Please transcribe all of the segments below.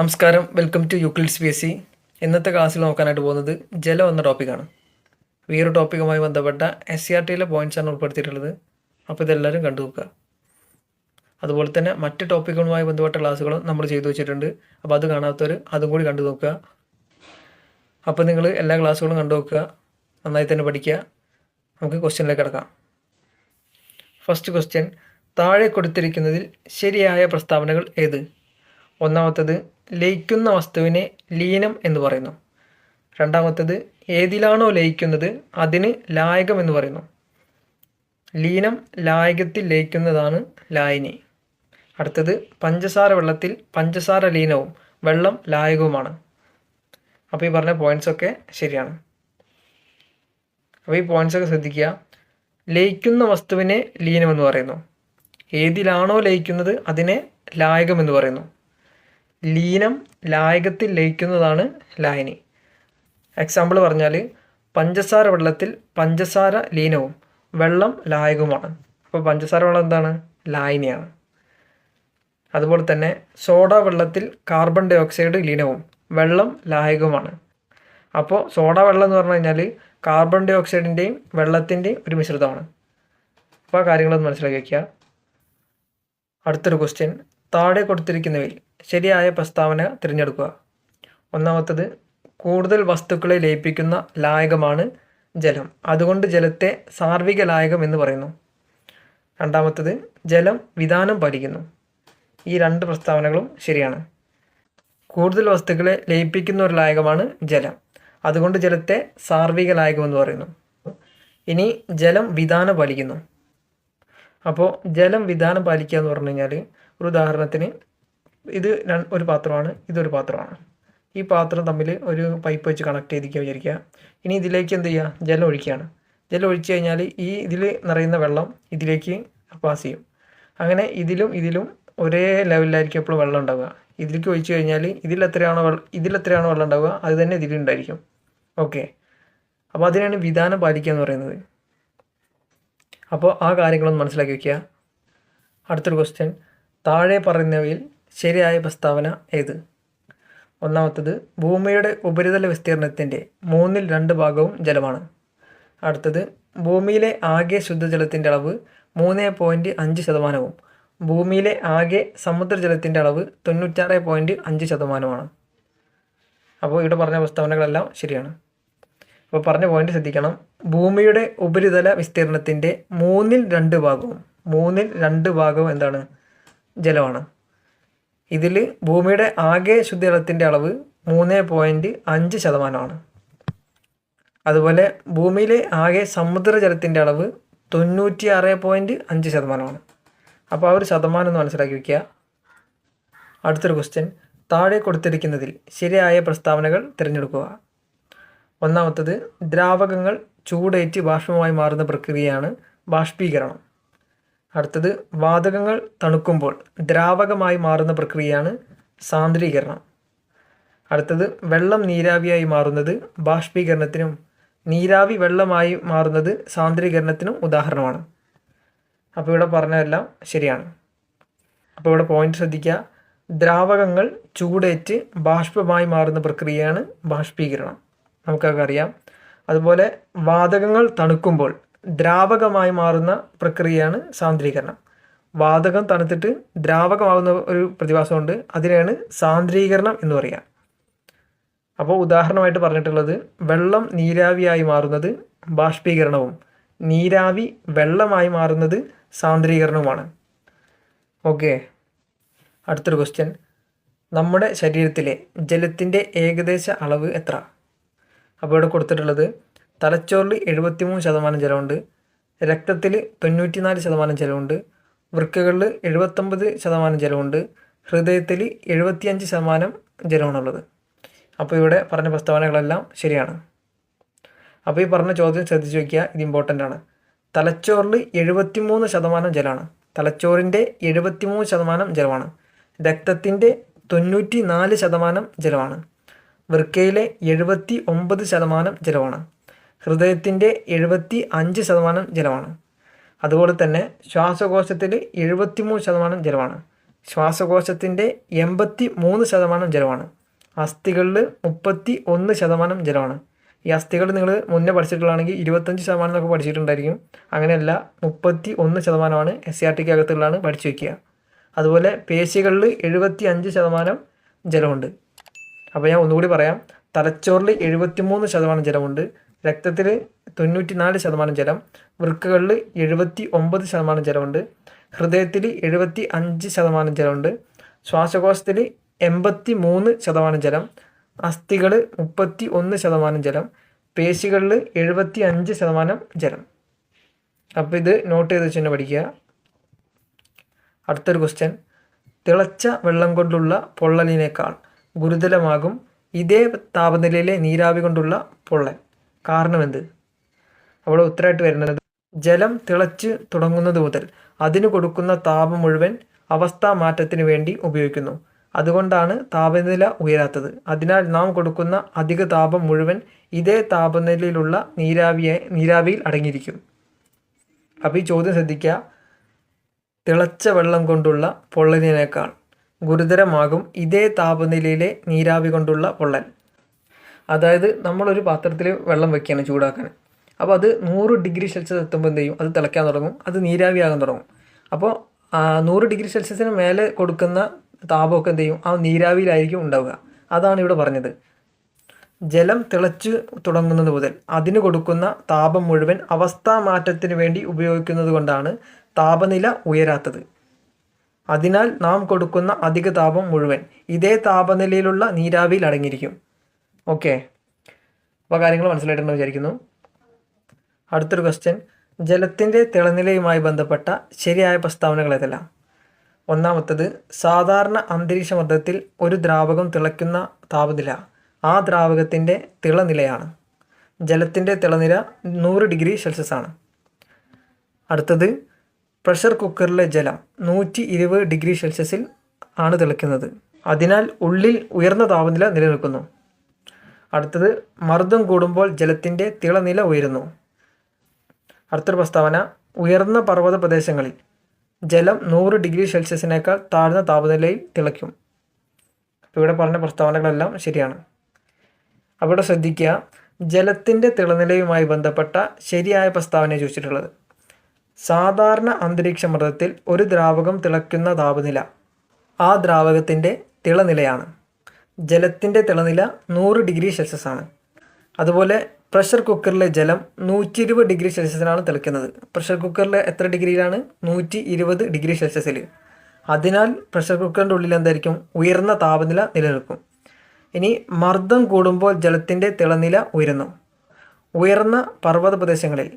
നമസ്കാരം. Welcome to Euclid's P S C ഇന്നത്തെ ക്ലാസ്സിൽ നോക്കാനായിട്ട് പോകുന്നത് ജലം എന്ന ടോപ്പിക്കാണ് ഈ ടോപ്പിക്കുമായി ബന്ധപ്പെട്ട എസ് സി ആർ ടിയിലെ പോയിന്റ്സാണ് ഉൾപ്പെടുത്തിയിട്ടുള്ളത്. അപ്പോൾ ഇതെല്ലാവരും കണ്ടു നോക്കുക. അതുപോലെ തന്നെ മറ്റ് ടോപ്പിക്കുകളുമായി ബന്ധപ്പെട്ട ക്ലാസ്സുകളും നമ്മൾ ചെയ്തു വെച്ചിട്ടുണ്ട്. അപ്പോൾ അത് കാണാത്തവർ അതും കൂടി കണ്ടു നോക്കുക. അപ്പോൾ നിങ്ങൾ എല്ലാ ക്ലാസ്സുകളും കണ്ടു നോക്കുക. നന്നായി തന്നെ പഠിക്കുക. നമുക്ക് ക്വസ്റ്റ്യനിലേക്ക് കിടക്കാം. ഫസ്റ്റ് ക്വസ്റ്റ്യൻ താഴെ കൊടുത്തിരിക്കുന്നതിൽ ശരിയായ പ്രസ്താവനകൾ ഏത്? ഒന്നാമത്തത് ലയിക്കുന്ന വസ്തുവിനെ ലീനം എന്ന് പറയുന്നു. രണ്ടാമത്തേത് ഏതിലാണോ ലയിക്കുന്നത് അതിന് ലായകം എന്ന് പറയുന്നു. ലീനം ലായകത്തിൽ ലയിക്കുന്നതാണ് ലായനി. അടുത്തത് പഞ്ചസാര വെള്ളത്തിൽ പഞ്ചസാര ലീനവും വെള്ളം ലായകവുമാണ്. അപ്പോൾ ഈ പറഞ്ഞ പോയിന്റ്സ് ഒക്കെ ശരിയാണ്. അപ്പോൾ ഈ പോയിന്റ്സ് ഒക്കെ ശ്രദ്ധിക്കുക. ലയിക്കുന്ന വസ്തുവിനെ ലീനമെന്ന് പറയുന്നു. ഏതിലാണോ ലയിക്കുന്നത് അതിനെ ലായകമെന്ന് പറയുന്നു. ലീനം ലായകത്തിൽ ലയിക്കുന്നതാണ് ലായനി. എക്സാമ്പിൾ പറഞ്ഞാൽ പഞ്ചസാര വെള്ളത്തിൽ പഞ്ചസാര ലീനവും വെള്ളം ലായകവുമാണ്. അപ്പോൾ പഞ്ചസാര വെള്ളം എന്താണ്? ലായനിയാണ്. അതുപോലെ തന്നെ സോഡ വെള്ളത്തിൽ കാർബൺ ഡൈ ഓക്സൈഡ് ലീനവും വെള്ളം ലായകവുമാണ്. അപ്പോൾ സോഡ വെള്ളം എന്ന് പറഞ്ഞു കഴിഞ്ഞാൽ കാർബൺ ഡൈ ഓക്സൈഡിന്റെയും വെള്ളത്തിന്റെയും ഒരു മിശ്രിതമാണ്. അപ്പോൾ ആ കാര്യങ്ങളൊന്ന് മനസ്സിലാക്കി വയ്ക്കുക അടുത്തൊരു ക്വസ്റ്റ്യൻ താഴെ കൊടുത്തിരിക്കുന്നവയിൽ ശരിയായ പ്രസ്താവന തിരഞ്ഞെടുക്കുക. ഒന്നാമത്തത് കൂടുതൽ വസ്തുക്കളെ ലയിപ്പിക്കുന്ന ലായകമാണ് ജലം. അതുകൊണ്ട് ജലത്തെ സാർവിക ലായകം എന്ന് പറയുന്നു. രണ്ടാമത്തത് ജലം വിധാനം പാലിക്കുന്നു. ഈ രണ്ട് പ്രസ്താവനകളും ശരിയാണ്. കൂടുതൽ വസ്തുക്കളെ ലയിപ്പിക്കുന്ന ഒരു ലായകമാണ് ജലം. അതുകൊണ്ട് ജലത്തെ സാർവിക ലായകം എന്ന് പറയുന്നു. ഇനി ജലം വിധാനം പാലിക്കുന്നു. അപ്പോൾ ജലം വിധാനം പാലിക്കുക എന്ന് പറഞ്ഞു കഴിഞ്ഞാൽ ഒരു ഉദാഹരണത്തിന് ഇത് ഒരു പാത്രമാണ് ഇതൊരു പാത്രമാണ്. ഈ പാത്രം തമ്മിൽ ഒരു പൈപ്പ് വെച്ച് കണക്ട് ചെയ്തിരിക്കുക വിചാരിക്കുക. ഇനി ഇതിലേക്ക് എന്ത് ചെയ്യുക ജലം ഒഴിക്കുകയാണ്. ജലം ഒഴിച്ചു കഴിഞ്ഞാൽ ഈ ഇതിൽ നിറയുന്ന വെള്ളം ഇതിലേക്ക് പാസ് ചെയ്യും. അങ്ങനെ ഇതിലും ഇതിലും ഒരേ ലെവലിലായിരിക്കും എപ്പോഴും വെള്ളം ഉണ്ടാവുക. ഇതിലേക്ക് ഒഴിച്ചു കഴിഞ്ഞാൽ ഇതിലെത്രയാണോ വെള്ളം ഇതിലെത്രയാണോ വെള്ളം ഉണ്ടാവുക അത് തന്നെ ഇതിലുണ്ടായിരിക്കും ഓക്കെ അപ്പോൾ അതിനാണ് വിധാനം പാലിക്കുക എന്ന് പറയുന്നത്. അപ്പോൾ ആ കാര്യങ്ങളൊന്ന് മനസ്സിലാക്കി വയ്ക്കുക അടുത്തൊരു ക്വസ്റ്റ്യൻ താഴെ പറയുന്നവയിൽ ശരിയായ പ്രസ്താവന ഏത്? ഒന്നാമത്തത് ഭൂമിയുടെ ഉപരിതല വിസ്തീർണത്തിന്റെ മൂന്നിൽ രണ്ട് ഭാഗവും ജലമാണ്. അടുത്തത് ഭൂമിയിലെ ആകെ ശുദ്ധജലത്തിന്റെ അളവ് മൂന്ന് പോയിന്റ് അഞ്ച് ശതമാനവും. ഭൂമിയിലെ ആകെ സമുദ്രജലത്തിന്റെ അളവ് തൊണ്ണൂറ്റാറ് പോയിന്റ് അഞ്ച് ശതമാനമാണ് അപ്പോൾ ഇവിടെ പറഞ്ഞ പ്രസ്താവനകളെല്ലാം ശരിയാണ്. അപ്പോൾ പറഞ്ഞ പോയിന്റ് ശ്രദ്ധിക്കണം. ഭൂമിയുടെ ഉപരിതല വിസ്തീർണത്തിന്റെ മൂന്നിൽ രണ്ട് ഭാഗവും മൂന്നിൽ രണ്ട് ഭാഗവും എന്താണ്? ജലമാണ്. ഇതിൽ ഭൂമിയുടെ ആകെ ശുദ്ധജലത്തിന്റെ അളവ് മൂന്ന് പോയിന്റ് അഞ്ച് ശതമാനമാണ്. അതുപോലെ ഭൂമിയിലെ ആകെ സമുദ്രജലത്തിന്റെ അളവ് തൊണ്ണൂറ്റി ആറ് പോയിന്റ് അഞ്ച് ശതമാനമാണ്. അപ്പോൾ ആ ഒരു ശതമാനം ഒന്ന് മനസ്സിലാക്കി വയ്ക്കുക അടുത്തൊരു ക്വസ്റ്റ്യൻ താഴെ കൊടുത്തിരിക്കുന്നതിൽ ശരിയായ പ്രസ്താവനകൾ തിരഞ്ഞെടുക്കുക. ഒന്നാമത്തത് ദ്രാവകങ്ങൾ ചൂടേറ്റ് ബാഷ്പമായി മാറുന്ന പ്രക്രിയയാണ് ബാഷ്പീകരണം. അടുത്തത് വാതകങ്ങൾ തണുക്കുമ്പോൾ ദ്രാവകമായി മാറുന്ന പ്രക്രിയയാണ് സാന്ദ്രീകരണം. അടുത്തത് വെള്ളം നീരാവിയായി മാറുന്നത് ബാഷ്പീകരണത്തിനും നീരാവി വെള്ളമായി മാറുന്നത് സാന്ദ്രീകരണത്തിനും ഉദാഹരണമാണ്. അപ്പോൾ ഇവിടെ പറഞ്ഞതെല്ലാം ശരിയാണ്. അപ്പോൾ ഇവിടെ പോയിന്റ് ശ്രദ്ധിക്കുക. ദ്രാവകങ്ങൾ ചൂടേറ്റ് ബാഷ്പമായി മാറുന്ന പ്രക്രിയയാണ് ബാഷ്പീകരണം. നമുക്കൊക്കെ അറിയാം. അതുപോലെ വാതകങ്ങൾ തണുക്കുമ്പോൾ ദ്രാവകമായി മാറുന്ന പ്രക്രിയയാണ് സാന്ദ്രീകരണം. വാതകം തണുത്തിട്ട് ദ്രാവകമാകുന്ന ഒരു പ്രതിഭാസമുണ്ട്. അതിനെയാണ് സാന്ദ്രീകരണം എന്ന് പറയുക അപ്പോൾ ഉദാഹരണമായിട്ട് പറഞ്ഞിട്ടുള്ളത് വെള്ളം നീരാവിയായി മാറുന്നത് ബാഷ്പീകരണവും നീരാവി വെള്ളമായി മാറുന്നത് സാന്ദ്രീകരണവുമാണ്. ഓക്കെ. അടുത്തൊരു ക്വസ്റ്റ്യൻ നമ്മുടെ ശരീരത്തിലെ ജലത്തിന്റെ ഏകദേശ അളവ് എത്ര? അപ്പോൾ ഇവിടെ കൊടുത്തിട്ടുള്ളത് തലച്ചോറിൽ എഴുപത്തിമൂന്ന് ശതമാനം ജലമുണ്ട് രക്തത്തിൽ തൊണ്ണൂറ്റിനാല് ശതമാനം ജലമുണ്ട് വൃക്കകളിൽ എഴുപത്തൊമ്പത് ശതമാനം ജലമുണ്ട് ഹൃദയത്തിൽ എഴുപത്തിയഞ്ച് ശതമാനം ജലമാണുള്ളത്. അപ്പോൾ ഇവിടെ പറഞ്ഞ പ്രസ്താവനകളെല്ലാം ശരിയാണ്. അപ്പോൾ ഈ പറഞ്ഞ ചോദ്യം ശ്രദ്ധിച്ച് വയ്ക്കുക ഇത് ഇമ്പോർട്ടന്റ് ആണ്. തലച്ചോറിൽ എഴുപത്തിമൂന്ന് ശതമാനം ജലമാണ്. തലച്ചോറിന്റെ എഴുപത്തിമൂന്ന് ശതമാനം ജലമാണ്. രക്തത്തിന്റെ തൊണ്ണൂറ്റി നാല് ശതമാനം ജലമാണ്. വൃക്കയിലെ എഴുപത്തി ഒമ്പത് ശതമാനം ജലമാണ്. ഹൃദയത്തിന്റെ എഴുപത്തി അഞ്ച് ശതമാനം ജലമാണ്. അതുപോലെ തന്നെ ശ്വാസകോശത്തിൽ എഴുപത്തിമൂന്ന് ശതമാനം ജലമാണ്. ശ്വാസകോശത്തിന്റെ എൺപത്തി മൂന്ന് ശതമാനം ജലമാണ്. അസ്ഥികളിൽ മുപ്പത്തി ഒന്ന് ശതമാനം ജലമാണ്. ഈ അസ്ഥികൾ നിങ്ങൾ മുന്നേ പഠിച്ചിട്ടുള്ളതാണെങ്കിൽ ഇരുപത്തഞ്ച് ശതമാനം എന്നൊക്കെ പഠിച്ചിട്ടുണ്ടായിരിക്കും. അങ്ങനെയല്ല മുപ്പത്തി ഒന്ന് ശതമാനമാണ് എസ് സി ആർ ടിക്ക് അകത്തുള്ളതാണ് പഠിച്ചു വയ്ക്കുക അതുപോലെ പേശികളിൽ എഴുപത്തി അഞ്ച് ശതമാനം ജലമുണ്ട്. അപ്പോൾ ഞാൻ ഒന്നുകൂടി പറയാം. തലച്ചോറിൽ എഴുപത്തി മൂന്ന് ശതമാനം ജലമുണ്ട്. രക്തത്തിൽ തൊണ്ണൂറ്റി നാല് ശതമാനം ജലം വൃക്കകളിൽ എഴുപത്തി ഒമ്പത് ശതമാനം ജലമുണ്ട് ഹൃദയത്തിൽ എഴുപത്തി അഞ്ച് ശതമാനം ജലമുണ്ട് ശ്വാസകോശത്തിൽ എൺപത്തി മൂന്ന് ശതമാനം ജലം അസ്ഥികൾ മുപ്പത്തി ഒന്ന് ശതമാനം ജലം പേശികളിൽ എഴുപത്തി അഞ്ച് ശതമാനം ജലം. അപ്പോൾ ഇത് നോട്ട് ചെയ്ത് വെച്ച് തന്നെ പഠിക്കുക. അടുത്തൊരു ക്വസ്റ്റ്യൻ തിളച്ച വെള്ളം കൊണ്ടുള്ള പൊള്ളലിനേക്കാൾ ഗുരുതരമാകും ഇതേ താപനിലയിലെ നീരാവി കൊണ്ടുള്ള പൊള്ളൽ. കാരണമെന്ത്? അവിടെ ഉത്തരമായിട്ട് വരുന്നത് ജലം തിളച്ച് തുടങ്ങുന്നത് മുതൽ അതിന് കൊടുക്കുന്ന താപം മുഴുവൻ അവസ്ഥാ മാറ്റത്തിന് വേണ്ടി ഉപയോഗിക്കുന്നു. അതുകൊണ്ടാണ് താപനില ഉയരാത്തത്. അതിനാൽ നാം കൊടുക്കുന്ന അധിക താപം മുഴുവൻ ഇതേ താപനിലയിലുള്ള നീരാവിയെ നീരാവിയിൽ അടങ്ങിയിരിക്കും. അപ്പോൾ ഈ ചോദ്യം ശ്രദ്ധിക്കുക. തിളച്ച വെള്ളം കൊണ്ടുള്ള പൊള്ളലിനേക്കാൾ ഗുരുതരമാകും ഇതേ താപനിലയിലെ നീരാവി കൊണ്ടുള്ള പൊള്ളൽ. അതായത് നമ്മളൊരു പാത്രത്തിൽ വെള്ളം വെക്കുകയാണ് ചൂടാക്കാൻ. അപ്പോൾ അത് നൂറ് ഡിഗ്രി സെൽഷ്യസ് എത്തുമ്പോൾ എന്ത് ചെയ്യും? അത് തിളയ്ക്കാൻ തുടങ്ങും. അത് നീരാവിയാകാൻ തുടങ്ങും. അപ്പോൾ നൂറ് ഡിഗ്രി സെൽഷ്യസിന് മേലെ കൊടുക്കുന്ന താപമൊക്കെ എന്ത് ചെയ്യും? ആ നീരാവിയിലായിരിക്കും ഉണ്ടാവുക. അതാണ് ഇവിടെ പറഞ്ഞത്. ജലം തിളച്ച് തുടങ്ങുന്നത് മുതൽ അതിന് കൊടുക്കുന്ന താപം മുഴുവൻ അവസ്ഥാ മാറ്റത്തിന് വേണ്ടി ഉപയോഗിക്കുന്നത് കൊണ്ടാണ് താപനില ഉയരാത്തത്. അതിനാൽ നാം കൊടുക്കുന്ന അധിക താപം മുഴുവൻ ഇതേ താപനിലയിലുള്ള നീരാവിയിൽ അടങ്ങിയിരിക്കും. ഓക്കെ. അപ്പോൾ കാര്യങ്ങൾ മനസ്സിലായിട്ടുണ്ടെന്ന് വിചാരിക്കുന്നു. അടുത്തൊരു ക്വസ്റ്റ്യൻ ജലത്തിന്റെ തിളനിലയുമായി ബന്ധപ്പെട്ട ശരിയായ പ്രസ്താവനകൾ ഏതെല്ലാം? ഒന്നാമത്തത് സാധാരണ അന്തരീക്ഷ മർദ്ദത്തിൽ ഒരു ദ്രാവകം തിളയ്ക്കുന്ന താപനില ആ ദ്രാവകത്തിന്റെ തിളനിലയാണ്. ജലത്തിന്റെ തിളനില നൂറ് ഡിഗ്രി സെൽഷ്യസ് ആണ്. അടുത്തത് പ്രഷർ കുക്കറിലെ ജലം നൂറ്റി ഇരുപത് ഡിഗ്രി സെൽഷ്യസിൽ ആണ് തിളയ്ക്കുന്നത്. അതിനാൽ ഉള്ളിൽ ഉയർന്ന താപനില നിലനിൽക്കുന്നു. അടുത്തത് മർദ്ദം കൂടുമ്പോൾ ജലത്തിന്റെ തിളനില ഉയരുന്നു. അടുത്തൊരു പ്രസ്താവന ഉയർന്ന പർവത പ്രദേശങ്ങളിൽ ജലം നൂറ് ഡിഗ്രി സെൽഷ്യസിനേക്കാൾ താഴ്ന്ന താപനിലയിൽ തിളയ്ക്കും. അപ്പോൾ ഇവിടെ പറഞ്ഞ പ്രസ്താവനകളെല്ലാം ശരിയാണ്. അവിടെ ശ്രദ്ധിക്കുക ജലത്തിന്റെ തിളനിലയുമായി ബന്ധപ്പെട്ട ശരിയായ പ്രസ്താവനയെ ചോദിച്ചിട്ടുള്ളത്. സാധാരണ അന്തരീക്ഷ മർദ്ദത്തിൽ ഒരു ദ്രാവകം തിളയ്ക്കുന്ന താപനില ആ ദ്രാവകത്തിന്റെ തിളനിലയാണ്. ജലത്തിന്റെ തിളനില നൂറ് ഡിഗ്രി സെൽഷ്യസ് ആണ്. അതുപോലെ പ്രഷർ കുക്കറിലെ ജലം നൂറ്റി ഇരുപത് ഡിഗ്രി സെൽഷ്യസിലാണ് തിളയ്ക്കുന്നത് പ്രഷർ കുക്കറിൽ എത്ര ഡിഗ്രിയിലാണ്? നൂറ്റി ഇരുപത് ഡിഗ്രി സെൽഷ്യസിൽ അതിനാൽ പ്രഷർ കുക്കറിന്റെ ഉള്ളിൽ എന്തായിരിക്കും? ഉയർന്ന താപനില നിലനിൽക്കും. ഇനി മർദ്ദം കൂടുമ്പോൾ ജലത്തിന്റെ തിളനില ഉയരുന്നു. ഉയർന്ന പർവത പ്രദേശങ്ങളിൽ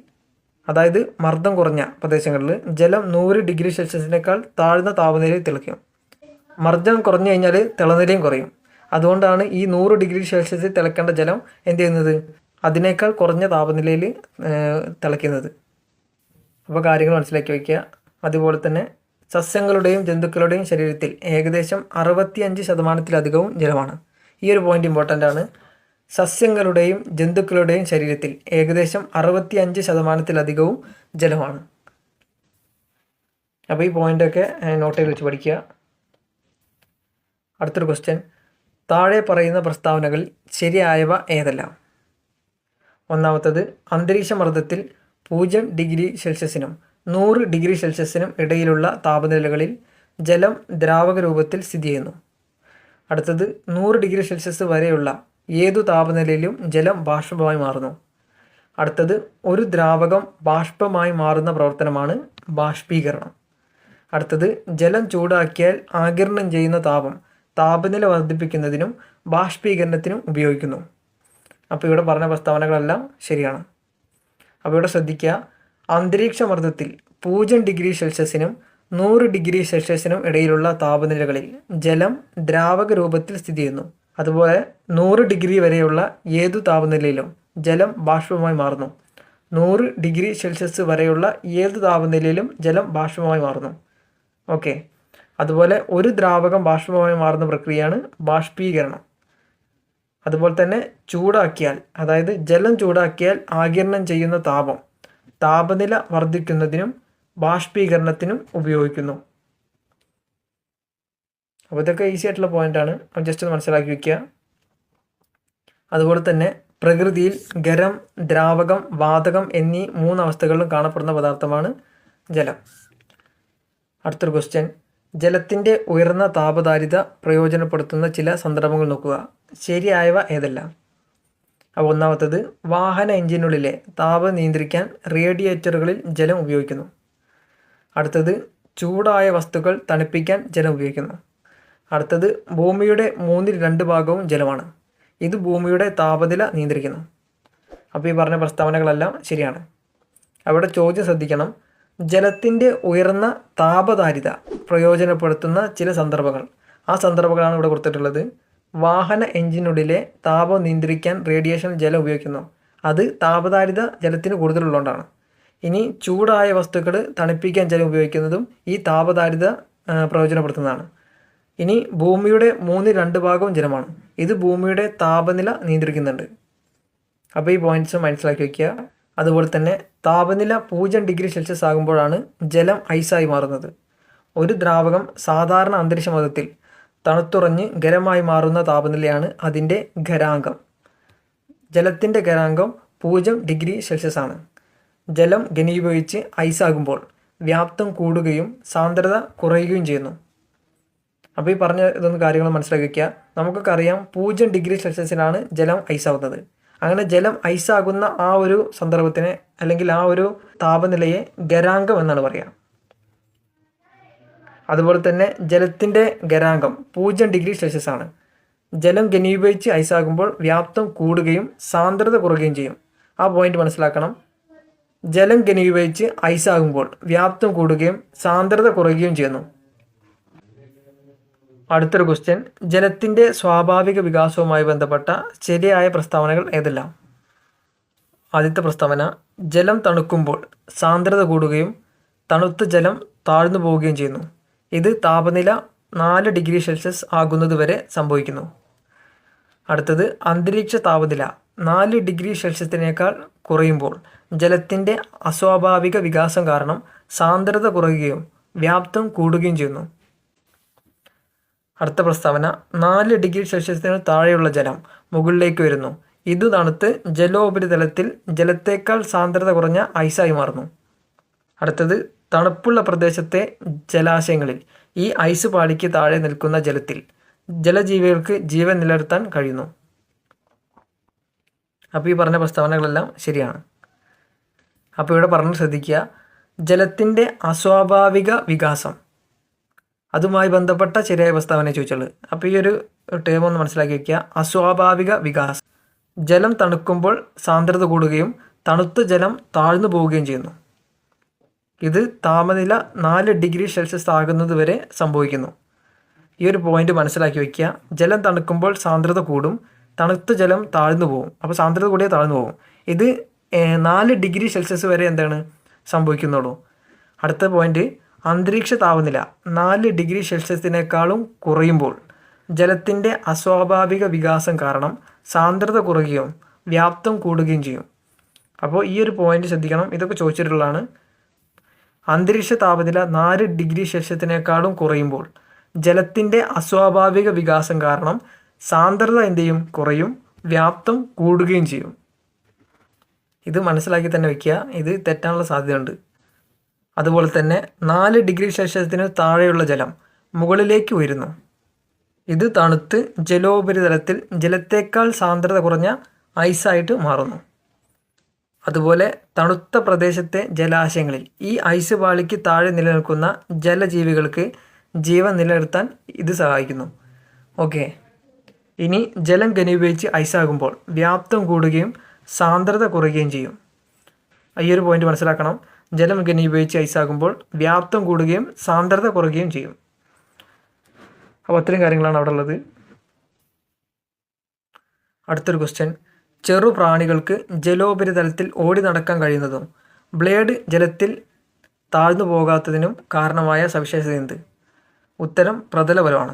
അതായത് മർദ്ദം കുറഞ്ഞ പ്രദേശങ്ങളിൽ ജലം നൂറ് ഡിഗ്രി സെൽഷ്യസിനേക്കാൾ താഴ്ന്ന താപനിലയിൽ തിളയ്ക്കും. മർദ്ദം കുറഞ്ഞു കഴിഞ്ഞാൽ തിളനിലയും കുറയും. അതുകൊണ്ടാണ് ഈ നൂറ് ഡിഗ്രി സെൽഷ്യസിൽ തിളക്കേണ്ട ജലം എന്ത് ചെയ്യുന്നത്? അതിനേക്കാൾ കുറഞ്ഞ താപനിലയിൽ തിളയ്ക്കുന്നത്. അപ്പോൾ കാര്യങ്ങൾ മനസ്സിലാക്കി വയ്ക്കുക. അതുപോലെ തന്നെ സസ്യങ്ങളുടെയും ജന്തുക്കളുടെയും ശരീരത്തിൽ ഏകദേശം അറുപത്തിയഞ്ച് ശതമാനത്തിലധികവും ജലമാണ്. ഈ ഒരു പോയിന്റ് ഇമ്പോർട്ടന്റ് ആണ്. സസ്യങ്ങളുടെയും ജന്തുക്കളുടെയും ശരീരത്തിൽ ഏകദേശം അറുപത്തി അഞ്ച് ശതമാനത്തിലധികവും ജലമാണ്. അപ്പോൾ ഈ പോയിന്റൊക്കെ നോട്ട് വെച്ച് പഠിക്കുക. അടുത്തൊരു ക്വസ്റ്റ്യൻ താഴെ പറയുന്ന പ്രസ്താവനകൾ ശരിയായവ ഏതെല്ലാം? ഒന്നാമത്തത് അന്തരീക്ഷ മർദ്ദത്തിൽ പൂജ്യം ഡിഗ്രി സെൽഷ്യസിനും നൂറ് ഡിഗ്രി സെൽഷ്യസിനും ഇടയിലുള്ള താപനിലകളിൽ ജലം ദ്രാവക രൂപത്തിൽ സ്ഥിതി ചെയ്യുന്നു. അടുത്തത് നൂറ് ഡിഗ്രി സെൽഷ്യസ് വരെയുള്ള ഏതു താപനിലയിലും ജലം ബാഷ്പമായി മാറുന്നു. അടുത്തത് ഒരു ദ്രാവകം ബാഷ്പമായി മാറുന്ന പ്രവർത്തനമാണ് ബാഷ്പീകരണം. അടുത്തത് ജലം ചൂടാക്കിയാൽ ആകിരണം ചെയ്യുന്ന താപം താപനില വർദ്ധിപ്പിക്കുന്നതിനും ബാഷ്പീകരണത്തിനും ഉപയോഗിക്കുന്നു. അപ്പോൾ ഇവിടെ പറഞ്ഞ പ്രസ്താവനകളെല്ലാം ശരിയാണ്. അപ്പോൾ ഇവിടെ ശ്രദ്ധിക്കുക അന്തരീക്ഷ മർദ്ദത്തിൽ പൂജ്യം ഡിഗ്രി സെൽഷ്യസിനും നൂറ് ഡിഗ്രി സെൽഷ്യസിനും ഇടയിലുള്ള താപനിലകളിൽ ജലം ദ്രാവക രൂപത്തിൽ സ്ഥിതി ചെയ്യുന്നു. അതുപോലെ നൂറ് ഡിഗ്രി വരെയുള്ള ഏതു താപനിലയിലും ജലം ബാഷ്പമായി മാറുന്നു. നൂറ് ഡിഗ്രി സെൽഷ്യസ് വരെയുള്ള ഏത് താപനിലയിലും ജലം ബാഷ്പമായി മാറുന്നു. ഓക്കെ. അതുപോലെ ഒരു ദ്രാവകം ബാഷ്പമായി മാറുന്ന പ്രക്രിയയാണ് ബാഷ്പീകരണം. അതുപോലെ തന്നെ ചൂടാക്കിയാൽ അതായത് ജലം ചൂടാക്കിയാൽ ആകിരണം ചെയ്യുന്ന താപം താപനില വർദ്ധിക്കുന്നതിനും ബാഷ്പീകരണത്തിനും ഉപയോഗിക്കുന്നു. അപ്പോൾ ഇതൊക്കെ ഈസി ആയിട്ടുള്ള പോയിന്റാണ് ജസ്റ്റ് ഒന്ന് മനസ്സിലാക്കി വയ്ക്കുക അതുപോലെ തന്നെ പ്രകൃതിയിൽ ഖരം ദ്രാവകം വാതകം എന്നീ മൂന്ന് അവസ്ഥകളിലും കാണപ്പെടുന്ന പദാർത്ഥമാണ് ജലം. അടുത്തൊരു ക്വസ്റ്റ്യൻ ജലത്തിന്റെ ഉയർന്ന താപധാരിത പ്രയോജനപ്പെടുത്തുന്ന ചില സന്ദർഭങ്ങൾ നോക്കുക. ശരിയായവ ഏതെല്ലാം? അപ്പോൾ ഒന്നാമത്തത് വാഹന എഞ്ചിനുള്ളിലെ താപം നിയന്ത്രിക്കാൻ റേഡിയേറ്ററുകളിൽ ജലം ഉപയോഗിക്കുന്നു. അടുത്തത് ചൂടായ വസ്തുക്കൾ തണുപ്പിക്കാൻ ജലം ഉപയോഗിക്കുന്നു. അടുത്തത് ഭൂമിയുടെ മൂന്നിൽ രണ്ട് ഭാഗവും ജലമാണ്. ഇത് ഭൂമിയുടെ താപനില നിയന്ത്രിക്കുന്നു. അപ്പോൾ ഈ പറഞ്ഞ പ്രസ്താവനകളെല്ലാം ശരിയാണ്. അവിടെ ചോദ്യം ശ്രദ്ധിക്കണം. ജലത്തിന്റെ ഉയർന്ന താപധാരിത പ്രയോജനപ്പെടുത്തുന്ന ചില സന്ദർഭങ്ങൾ. ആ സന്ദർഭങ്ങളാണ് ഇവിടെ കൊടുത്തിട്ടുള്ളത്. വാഹന എഞ്ചിനുള്ളിലെ താപം നിയന്ത്രിക്കാൻ റേഡിയേഷൻ ജലം ഉപയോഗിക്കുന്നു. അത് താപധാരിത ജലത്തിന് കൂടുതലുള്ളതുകൊണ്ടാണ്. ഇനി ചൂടായ വസ്തുക്കൾ തണുപ്പിക്കാൻ ജലം ഉപയോഗിക്കുന്നതും ഈ താപധാരിത പ്രയോജനപ്പെടുത്തുന്നതാണ്. ഇനി ഭൂമിയുടെ മൂന്ന് രണ്ട് ഭാഗവും ജലമാണ്. ഇത് ഭൂമിയുടെ താപനില നിയന്ത്രിക്കുന്നുണ്ട്. അപ്പോൾ ഈ പോയിന്റ്സ് മനസ്സിലാക്കി വയ്ക്കുക അതുപോലെ തന്നെ താപനില പൂജ്യം ഡിഗ്രി സെൽഷ്യസ് ആകുമ്പോഴാണ് ജലം ഐസായി മാറുന്നത്. ഒരു ദ്രാവകം സാധാരണ അന്തരീക്ഷ മതത്തിൽ തണുത്തുറഞ്ഞ് ഖരമായി മാറുന്ന താപനിലയാണ് അതിന്റെ ഖരാംഗം ജലത്തിന്റെ ഖരാംഗം പൂജ്യം ഡിഗ്രി സെൽഷ്യസ് ആണ്. ജലം ഘനീഭവിച്ച് ഐസാകുമ്പോൾ വ്യാപ്തം കൂടുകയും സാന്ദ്രത കുറയുകയും ചെയ്യുന്നു. അപ്പോൾ ഈ പറഞ്ഞ ഇതൊന്ന് കാര്യങ്ങൾ മനസ്സിലാക്കി വയ്ക്കുക നമുക്കൊക്കെ അറിയാം പൂജ്യം ഡിഗ്രി സെൽഷ്യസിലാണ് ജലം ഐസാവുന്നത് അങ്ങനെ ജലം ഐസാകുന്ന ആ ഒരു സന്ദർഭത്തിനെ അല്ലെങ്കിൽ ആ ഒരു താപനിലയെ ഗരാങ്കം എന്നാണ് പറയുക. അതുപോലെ തന്നെ ജലത്തിന്റെ ഗരാങ്കം പൂജ്യം ഡിഗ്രി സെൽഷ്യസ് ആണ്. ജലം ഘനീഭവിച്ച് ഐസാകുമ്പോൾ വ്യാപ്തം കൂടുകയും സാന്ദ്രത കുറയുകയും ചെയ്യും. ആ പോയിന്റ് മനസ്സിലാക്കണം. ജലം ഘനീഭവിച്ച് ഐസാകുമ്പോൾ വ്യാപ്തം കൂടുകയും സാന്ദ്രത കുറയുകയും ചെയ്യുന്നു. അടുത്തൊരു ക്വസ്റ്റ്യൻ ജലത്തിന്റെ സ്വാഭാവിക വികാസവുമായി ബന്ധപ്പെട്ട ശരിയായ പ്രസ്താവനകൾ ഏതെല്ലാം? ആദ്യത്തെ പ്രസ്താവന ജലം തണുക്കുമ്പോൾ സാന്ദ്രത കൂടുകയും തണുത്ത ജലം താഴ്ന്നു പോവുകയും ചെയ്യുന്നു. ഇത് താപനില നാല് ഡിഗ്രി സെൽഷ്യസ് ആകുന്നതുവരെ സംഭവിക്കുന്നു. അടുത്തത് അന്തരീക്ഷ താപനില നാല് ഡിഗ്രി സെൽഷ്യസിനേക്കാൾ കുറയുമ്പോൾ ജലത്തിന്റെ അസ്വാഭാവിക വികാസം കാരണം സാന്ദ്രത കുറയുകയും വ്യാപ്തം കൂടുകയും ചെയ്യുന്നു. അടുത്ത പ്രസ്താവന നാല് ഡിഗ്രി സെൽഷ്യസിന് താഴെയുള്ള ജലം മുകളിലേക്ക് വരുന്നു. ഇത് തണുത്ത് ജലോപരിതലത്തിൽ ജലത്തേക്കാൾ സാന്ദ്രത കുറഞ്ഞ ഐസായി മാറുന്നു. അടുത്തത് തണുപ്പുള്ള പ്രദേശത്തെ ജലാശയങ്ങളിൽ ഈ ഐസ് പാളിക്ക് താഴെ നിൽക്കുന്ന ജലത്തിൽ ജലജീവികൾക്ക് ജീവൻ നിലനിർത്താൻ കഴിയുന്നു. അപ്പോൾ ഈ പറഞ്ഞ പ്രസ്താവനകളെല്ലാം ശരിയാണ്. അപ്പോൾ ഇവിടെ പറഞ്ഞ് ശ്രദ്ധിക്കുക ജലത്തിന്റെ അസ്വാഭാവിക വികാസം അതുമായി ബന്ധപ്പെട്ട ശരിയായ പ്രസ്താവന ചോദിച്ചുള്ളത് അപ്പോൾ ഈ ഒരു ടേം ഒന്ന് മനസ്സിലാക്കി വയ്ക്കുക അസ്വാഭാവിക വികാസം. ജലം തണുക്കുമ്പോൾ സാന്ദ്രത കൂടുകയും തണുത്ത ജലം താഴ്ന്നു പോവുകയും ചെയ്യുന്നു. ഇത് താപനില നാല് ഡിഗ്രി സെൽഷ്യസ് ആകുന്നത് വരെ സംഭവിക്കുന്നു. ഈ ഒരു പോയിന്റ് മനസ്സിലാക്കി വയ്ക്കുക ജലം തണുക്കുമ്പോൾ സാന്ദ്രത കൂടും തണുത്ത ജലം താഴ്ന്നു പോകും അപ്പോൾ സാന്ദ്രത കൂടിയേ താഴ്ന്നു പോകും ഇത് നാല് ഡിഗ്രി സെൽഷ്യസ് വരെ എന്താണ് സംഭവിക്കുന്നുള്ളൂ. അടുത്ത പോയിന്റ് അന്തരീക്ഷ താപനില നാല് ഡിഗ്രി സെൽഷ്യസിനേക്കാളും കുറയുമ്പോൾ ജലത്തിന്റെ അസ്വാഭാവിക വികാസം കാരണം സാന്ദ്രത കുറയുകയും വ്യാപ്തം കൂടുകയും ചെയ്യും. അപ്പോൾ ഈ ഒരു പോയിന്റ് ശ്രദ്ധിക്കണം. ഇതൊക്കെ ചോദിച്ചിട്ടുള്ളതാണ്. അന്തരീക്ഷ താപനില നാല് ഡിഗ്രി സെൽഷ്യസിനേക്കാളും കുറയുമ്പോൾ ജലത്തിന്റെ അസ്വാഭാവിക വികാസം കാരണം സാന്ദ്രത എന്ത് ചെയ്യും? കുറയും വ്യാപ്തം കൂടുകയും ചെയ്യും. ഇത് മനസ്സിലാക്കി തന്നെ വയ്ക്കുക ഇത് തെറ്റാനുള്ള സാധ്യതയുണ്ട്. അതുപോലെ തന്നെ നാല് ഡിഗ്രി സെൽഷ്യസിന് താഴെയുള്ള ജലം മുകളിലേക്ക് ഉയരുന്നു. ഇത് തണുത്ത് ജലോപരിതലത്തിൽ ജലത്തേക്കാൾ സാന്ദ്രത കുറഞ്ഞ ഐസായിട്ട് മാറുന്നു. അതുപോലെ തണുത്ത പ്രദേശത്തെ ജലാശയങ്ങളിൽ ഈ ഐസ് പാളിക്ക് താഴെ നിലനിൽക്കുന്ന ജലജീവികൾക്ക് ജീവൻ നിലനിർത്താൻ ഇത് സഹായിക്കുന്നു. ഓക്കെ. ഇനി ജലം ഘനീഭവിച്ച് ഐസാകുമ്പോൾ വ്യാപ്തം കൂടുകയും സാന്ദ്രത കുറയുകയും ചെയ്യും. ഈ ഒരു പോയിന്റ് മനസ്സിലാക്കണം. ജലം ഘനീഭവിച്ച് ഐസാകുമ്പോൾ വ്യാപ്തം കൂടുകയും സാന്ദ്രത കുറയുകയും ചെയ്യും. അപ്പോൾ അത്രയും കാര്യങ്ങളാണ് അവിടെ ഉള്ളത്. അടുത്തൊരു ക്വസ്റ്റ്യൻ ചെറുപ്രാണികൾക്ക് ജലോപരിതലത്തിൽ ഓടി നടക്കാൻ കഴിയുന്നതും ബ്ലേഡ് ജലത്തിൽ താഴ്ന്നു പോകാത്തതിനും കാരണമായ സവിശേഷത എന്ത്? ഉത്തരം പ്രതലബലമാണ്.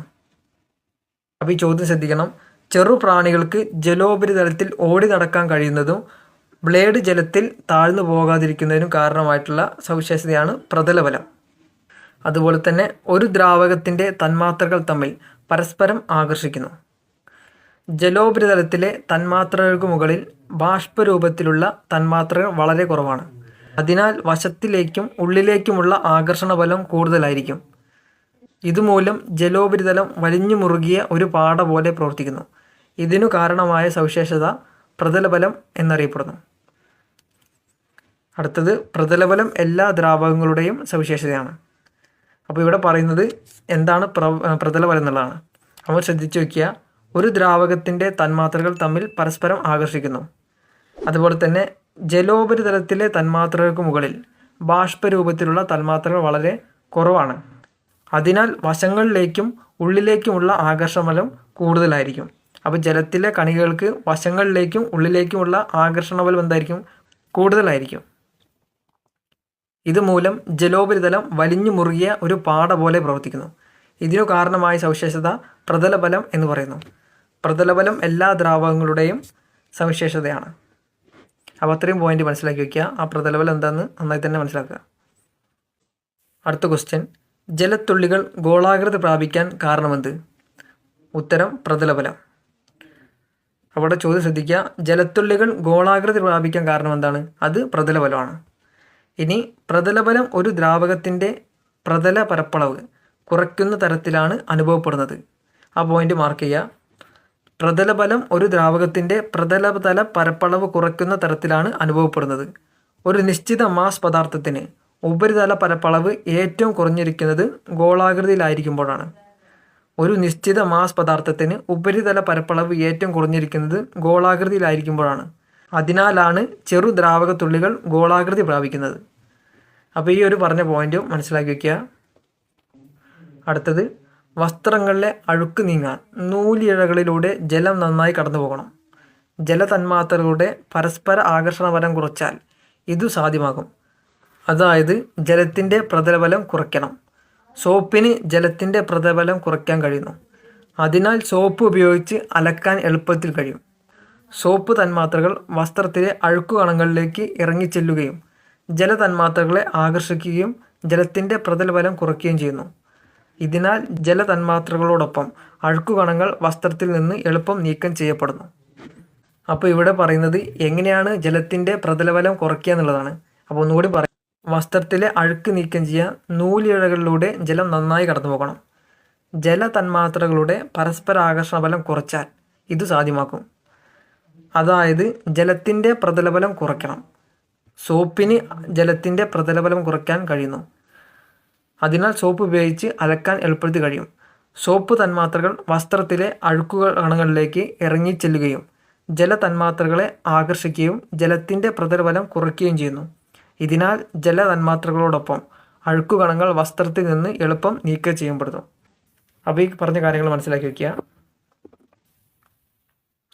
അപ്പോൾ ഈ ചോദ്യം ശ്രദ്ധിക്കണം. ചെറുപ്രാണികൾക്ക് ജലോപരിതലത്തിൽ ഓടി നടക്കാൻ കഴിയുന്നതും ബ്ലേഡ് ജലത്തിൽ താഴ്ന്നു പോകാതിരിക്കുന്നതിനും കാരണമായിട്ടുള്ള സവിശേഷതയാണ് പ്രതലബലം. അതുപോലെ തന്നെ ഒരു ദ്രാവകത്തിന്റെ തന്മാത്രകൾ തമ്മിൽ പരസ്പരം ആകർഷിക്കുന്നു. ജലോപരിതലത്തിലെ തന്മാത്രകൾക്ക് മുകളിൽ ബാഷ്പരൂപത്തിലുള്ള തന്മാത്രകൾ വളരെ കുറവാണ്. അതിനാൽ വശത്തിലേക്കും ഉള്ളിലേക്കുമുള്ള ആകർഷണ ബലം കൂടുതലായിരിക്കും. ഇതുമൂലം ജലോപരിതലം വലിഞ്ഞു മുറുകിയ ഒരു പാട പോലെ പ്രവർത്തിക്കുന്നു. ഇതിനു കാരണമായ സവിശേഷത പ്രതലബലം എന്നറിയപ്പെടുന്നു. അടുത്തത് പ്രതലബലം എല്ലാ ദ്രാവകങ്ങളുടെയും സവിശേഷതയാണ്. അപ്പോൾ ഇവിടെ പറയുന്നത് എന്താണ് പ്ര പ്രതലബലം എന്നുള്ളതാണ്. അപ്പോൾ ശ്രദ്ധിച്ചു നോക്കിയ ഒരു ദ്രാവകത്തിന്റെ തന്മാത്രകൾ തമ്മിൽ പരസ്പരം ആകർഷിക്കുന്നു. അതുപോലെ തന്നെ ജലോപരിതലത്തിലെ തന്മാത്രകൾക്ക് മുകളിൽ ബാഷ്പരൂപത്തിലുള്ള തന്മാത്രകൾ വളരെ കുറവാണ്. അതിനാൽ വശങ്ങളിലേക്കും ഉള്ളിലേക്കുമുള്ള ആകർഷണബലം കൂടുതലായിരിക്കും. അപ്പോൾ ജലത്തിലെ കണികകൾക്ക് വശങ്ങളിലേക്കും ഉള്ളിലേക്കുമുള്ള ആകർഷണബലം എന്തായിരിക്കും? കൂടുതലായിരിക്കും. ഇതുമൂലം ജലോപരിതലം വലിഞ്ഞു മുറുകിയ ഒരു പാട പോലെ പ്രവർത്തിക്കുന്നു. ഇതിനു കാരണമായ സവിശേഷത പ്രതലബലം എന്ന് പറയുന്നു. പ്രതലബലം എല്ലാ ദ്രാവകങ്ങളുടെയും സവിശേഷതയാണ്. അപ്പോൾ അത്രയും പോയിന്റ് മനസ്സിലാക്കി വയ്ക്കുക ആ പ്രതലബലം എന്താണെന്ന് നന്നായി തന്നെ മനസ്സിലാക്കുക. അടുത്ത ക്വസ്റ്റ്യൻ ജലത്തുള്ളികൾ ഗോളാകൃതി പ്രാപിക്കാൻ കാരണമെന്ത്? ഉത്തരം പ്രതലബലം. അവിടെ ചോദ്യം ശ്രദ്ധിക്കുക. ജലത്തുള്ളികൾ ഗോളാകൃതി പ്രാപിക്കാൻ കാരണം എന്താണ് അത് പ്രതലബലമാണ്. ഇനി പ്രതലബലം ഒരു ദ്രാവകത്തിന്റെ പ്രതല പരപ്പളവ് കുറയ്ക്കുന്ന തരത്തിലാണ് അനുഭവപ്പെടുന്നത്. ആ പോയിന്റ് മാർക്ക് ചെയ്യുക. പ്രതലബലം ഒരു ദ്രാവകത്തിന്റെ പ്രതലതല പരപ്പളവ് കുറയ്ക്കുന്ന തരത്തിലാണ് അനുഭവപ്പെടുന്നത്. ഒരു നിശ്ചിത മാസ് പദാർത്ഥത്തിന് ഉപരിതല പരപ്പളവ് ഏറ്റവും കുറഞ്ഞിരിക്കുന്നത് ഗോളാകൃതിയിലായിരിക്കുമ്പോഴാണ്. ഒരു നിശ്ചിത മാസ് പദാർത്ഥത്തിന് ഉപരിതല പരപ്പളവ് ഏറ്റവും കുറഞ്ഞിരിക്കുന്നത് ഗോളാകൃതിയിലായിരിക്കുമ്പോഴാണ്. അതിനാലാണ് ചെറു ദ്രാവക തുള്ളികൾ ഗോളാകൃതി പ്രാപിക്കുന്നത്. അപ്പോൾ ഈ ഒരു പറഞ്ഞ പോയിന്റും മനസ്സിലാക്കി വയ്ക്കുക അടുത്തത് വസ്ത്രങ്ങളിലെ അഴുക്ക് നീങ്ങാൻ നൂലിഴകളിലൂടെ ജലം നന്നായി കടന്നു പോകണം. ജലതന്മാത്രകളുടെ പരസ്പര ആകർഷണ ബലം കുറച്ചാൽ ഇതു സാധ്യമാകും. അതായത് ജലത്തിന്റെ പ്രതലബലം കുറയ്ക്കണം. സോപ്പിന് ജലത്തിന്റെ പ്രതലബലം കുറയ്ക്കാൻ കഴിയുന്നു. അതിനാൽ സോപ്പ് ഉപയോഗിച്ച് അലക്കാൻ എളുപ്പത്തിൽ കഴിയും. സോപ്പ് തന്മാത്രകൾ വസ്ത്രത്തിലെ അഴുക്കു കണങ്ങളിലേക്ക് ഇറങ്ങിച്ചെല്ലുകയും ജലതന്മാത്രകളെ ആകർഷിക്കുകയും ജലത്തിന്റെ പ്രതലബലം കുറയ്ക്കുകയും ചെയ്യുന്നു. ഇതിനാൽ ജലതന്മാത്രകളോടൊപ്പം അഴുക്കുകണങ്ങൾ വസ്ത്രത്തിൽ നിന്ന് എളുപ്പം നീക്കം ചെയ്യപ്പെടുന്നു. അപ്പോൾ ഇവിടെ പറയുന്നത് എങ്ങനെയാണ് ജലത്തിന്റെ പ്രതലബലം കുറയ്ക്കുക എന്നുള്ളതാണ്. അപ്പോൾ ഒന്നുകൂടി പറയാം വസ്ത്രത്തിലെ അഴുക്ക് നീക്കം ചെയ്യാൻ നൂലിഴകളിലൂടെ ജലം നന്നായി കടന്നു പോകണം. ജലതന്മാത്രകളുടെ പരസ്പര ആകർഷണ ബലം കുറച്ചാൽ ഇത് സാധ്യമാക്കും. അതായത് ജലത്തിന്റെ പ്രതലബലം കുറയ്ക്കണം. സോപ്പിന് ജലത്തിന്റെ പ്രതലബലം കുറയ്ക്കാൻ കഴിയുന്നു. അതിനാൽ സോപ്പ് ഉപയോഗിച്ച് അലക്കാൻ എളുപ്പത്തിൽ കഴിയും. സോപ്പ് തന്മാത്രകൾ വസ്ത്രത്തിലെ അഴുക്കുകൾ കണങ്ങളിലേക്ക് ഇറങ്ങിച്ചെല്ലുകയും ജലതന്മാത്രകളെ ആകർഷിക്കുകയും ജലത്തിന്റെ പ്രതലബലം കുറയ്ക്കുകയും ചെയ്യുന്നു. ഇതിനാൽ ജല തന്മാത്രകളോടൊപ്പം അഴുക്കു കണങ്ങൾ വസ്ത്രത്തിൽ നിന്ന് എളുപ്പം നീക്കം ചെയ്യപ്പെടുന്നു. അപ്പോൾ ഈ പറഞ്ഞ കാര്യങ്ങൾ മനസ്സിലാക്കി വയ്ക്കുക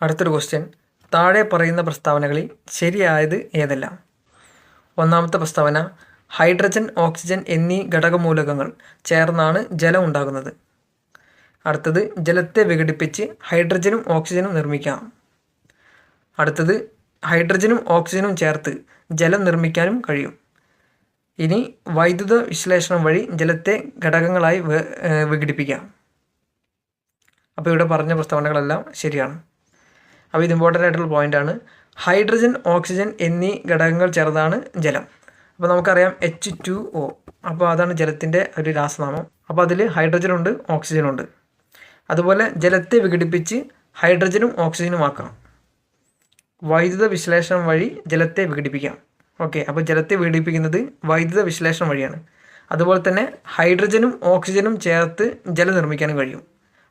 അടുത്തൊരു ക്വസ്റ്റ്യൻ താഴെ പറയുന്ന പ്രസ്താവനകളിൽ ശരിയായത് ഏതെല്ലാം? ഒന്നാമത്തെ പ്രസ്താവന ഹൈഡ്രജൻ ഓക്സിജൻ എന്നീ ഘടകമൂലകങ്ങൾ ചേർന്നാണ് ജലം ഉണ്ടാകുന്നത്. അടുത്തത് ജലത്തെ വിഘടിപ്പിച്ച് ഹൈഡ്രജനും ഓക്സിജനും നിർമ്മിക്കാം. അടുത്തത് ഹൈഡ്രജനും ഓക്സിജനും ചേർത്ത് ജലം നിർമ്മിക്കാനും കഴിയും. ഇനി വൈദ്യുത വിശ്ലേഷണം വഴി ജലത്തെ ഘടകങ്ങളായി വിഘടിപ്പിക്കാം. അപ്പോൾ ഇവിടെ പറഞ്ഞ പ്രസ്താവനകളെല്ലാം ശരിയാണ്. അപ്പോൾ ഇത് ഇമ്പോർട്ടന്റ് ആയിട്ടുള്ള ആണ്. ഹൈഡ്രജൻ ഓക്സിജൻ എന്നീ ഘടകങ്ങൾ ചേർന്നതാണ് ജലം. അപ്പോൾ നമുക്കറിയാം എച്ച് ടു ഒ അപ്പോൾ അതാണ് ജലത്തിന്റെ ഒരു രാസനാമം. അപ്പോൾ അതിൽ ഹൈഡ്രജനുണ്ട് ഓക്സിജനുണ്ട് അതുപോലെ ജലത്തെ വിഘടിപ്പിച്ച് ഹൈഡ്രജനും ഓക്സിജനും ആക്കാം. വൈദ്യുത വിശ്ലേഷണം വഴി ജലത്തെ വിഘടിപ്പിക്കാം. ഓക്കെ അപ്പോൾ ജലത്തെ വിഘടിപ്പിക്കുന്നത് വൈദ്യുത വിശ്ലേഷണം വഴിയാണ്. അതുപോലെ തന്നെ ഹൈഡ്രജനും ഓക്സിജനും ചേർത്ത് ജലം നിർമ്മിക്കാനും കഴിയും.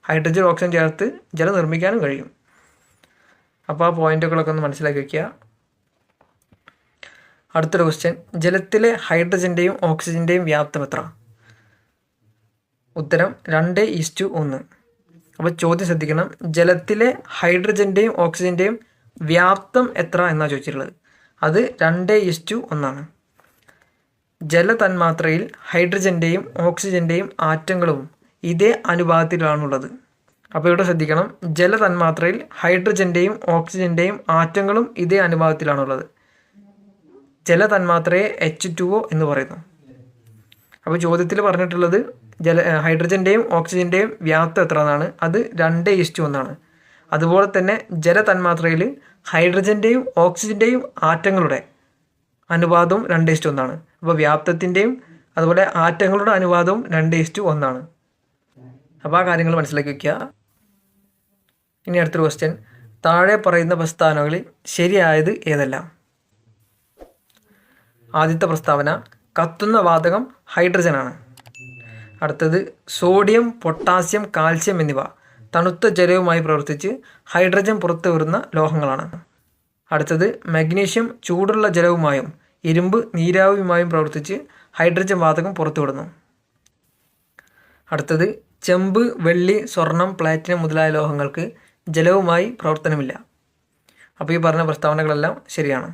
ഹൈഡ്രജൻ ഓക്സിജൻ ചേർത്ത് ജലം നിർമ്മിക്കാനും കഴിയും. അപ്പോൾ ആ പോയിന്റുകളൊക്കെ ഒന്ന് മനസ്സിലാക്കി വയ്ക്കുക അടുത്തൊരു ക്വസ്റ്റ്യൻ ജലത്തിലെ ഹൈഡ്രജന്റെയും ഓക്സിജന്റെയും വ്യാപ്തം എത്ര? ഉത്തരം രണ്ട് ഈസ്റ്റു ഒന്ന്. അപ്പോൾ ചോദ്യം ശ്രദ്ധിക്കണം. ജലത്തിലെ ഹൈഡ്രജന്റെയും ഓക്സിജന്റെയും വ്യാപ്തം എത്ര എന്നാണ് ചോദിച്ചിട്ടുള്ളത്. അത് രണ്ട് ഈസ്റ്റു ഒന്നാണ്. ജലതന്മാത്രയിൽ ഹൈഡ്രജന്റെയും ഓക്സിജന്റെയും ആറ്റങ്ങളും ഇതേ അനുപാതത്തിലാണുള്ളത്. അപ്പോൾ ഇവിടെ ശ്രദ്ധിക്കണം. ജലതന്മാത്രയിൽ ഹൈഡ്രജന്റെയും ഓക്സിജന്റെയും ആറ്റങ്ങളും ഇതേ അനുപാതത്തിലാണുള്ളത്. ജലതന്മാത്രയെ എച്ച് ടു ഒ എന്ന് പറയുന്നു. അപ്പോൾ ചോദ്യത്തിൽ പറഞ്ഞിട്ടുള്ളത് ജല ഹൈഡ്രജന്റെയും ഓക്സിജന്റെയും വ്യാപ്തം എത്ര എന്നാണ് അത് രണ്ട് ഇസ്റ്റു ഒന്നാണ്. അതുപോലെ തന്നെ ജലതന്മാത്രയിൽ ഹൈഡ്രജന്റെയും ഓക്സിജന്റെയും ആറ്റങ്ങളുടെ അനുപാതവും രണ്ട് ഇസ്റ്റു ഒന്നാണ്. അപ്പോൾ വ്യാപ്തത്തിന്റെയും അതുപോലെ ആറ്റങ്ങളുടെ അനുപാതവും രണ്ട് ഇസ്റ്റു ഒന്നാണ്. അപ്പോൾ ആ കാര്യങ്ങൾ മനസ്സിലാക്കി വയ്ക്കുക ഇനി അടുത്തൊരു ക്വസ്റ്റ്യൻ താഴെ പറയുന്ന പ്രസ്താവനകളിൽ ശരിയായത് ഏതെല്ലാം? ആദ്യത്തെ പ്രസ്താവന കത്തുന്ന വാതകം ഹൈഡ്രജനാണ്. അടുത്തത് സോഡിയം പൊട്ടാസ്യം കാൽസ്യം എന്നിവ തണുത്ത ജലവുമായി പ്രവർത്തിച്ച് ഹൈഡ്രജൻ പുറത്തു വരുന്ന ലോഹങ്ങളാണ്. അടുത്തത് മഗ്നീഷ്യം ചൂടുള്ള ജലവുമായും ഇരുമ്പ് നീരാവിയുമായും പ്രവർത്തിച്ച് ഹൈഡ്രജൻ വാതകം പുറത്തുവിടുന്നു. അടുത്തത് ചെമ്പ് വെള്ളി സ്വർണം പ്ലാറ്റിനം മുതലായ ലോഹങ്ങൾക്ക് ജലവുമായി പ്രവർത്തനമില്ല. അപ്പോൾ ഈ പറഞ്ഞ പ്രസ്താവനകളെല്ലാം ശരിയാണ്.